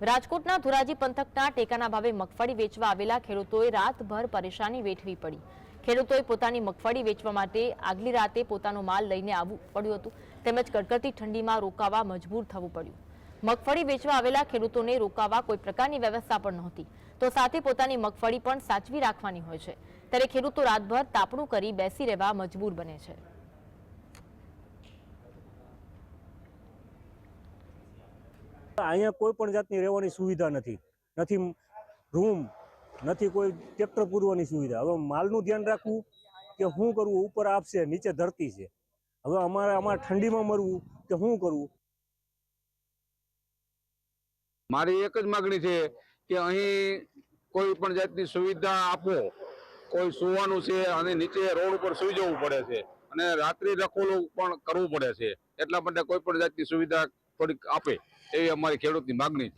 રાજકોટના ધોરાજી પંથકના ટેકાના ભાવે મગફળી વેચવા આવેલા ખેડૂતોએ રાતભર પરેશાની વેઠવી પડી. ખેડૂતોએ પોતાની મગફળી વેચવા માટે આગલી રાતે પોતાનો માલ લઈને આવવું પડ્યું હતું. તેમજ કડકડતી ઠંડીમાં રોકાવા મજબૂર થવું પડ્યું. મગફળી વેચવા આવેલા ખેડૂતોને રોકાવા કોઈ પ્રકારની વ્યવસ્થા પણ નહોતી. તો સાથે પોતાની મગફળી પણ સાચવી રાખવાની હોય છે. ત્યારે ખેડૂતો રાતભર તાપણું કરી બેસી રહેવા મજબૂર બને છે. અહીંયા કોઈ પણ જાતની રહેવાની સુવિધા નથી. નથી રૂમ, નથી કોઈ ટ્રેક્ટર પૂરવાની સુવિધા. હવે માલનું ધ્યાન રાખવું કે શું કરવું ઉપર આપશે, નીચે ધરતી છે. હવે અમારે અમારે ઠંડીમાં મરવું કે શું કરવું મારી એક જ માગણી છે કે અહીં કોઈ પણ જાતની સુવિધા આપો. કોઈ સુવાનું છે અને નીચે રોડ ઉપર સુઈ જવું પડે છે. અને રાત્રિ રખોલું પણ કરવું પડે છે. એટલા માટે કોઈ પણ જાતની સુવિધા થોડીક આપે એવી અમારી ખેડૂતની માગણી છે.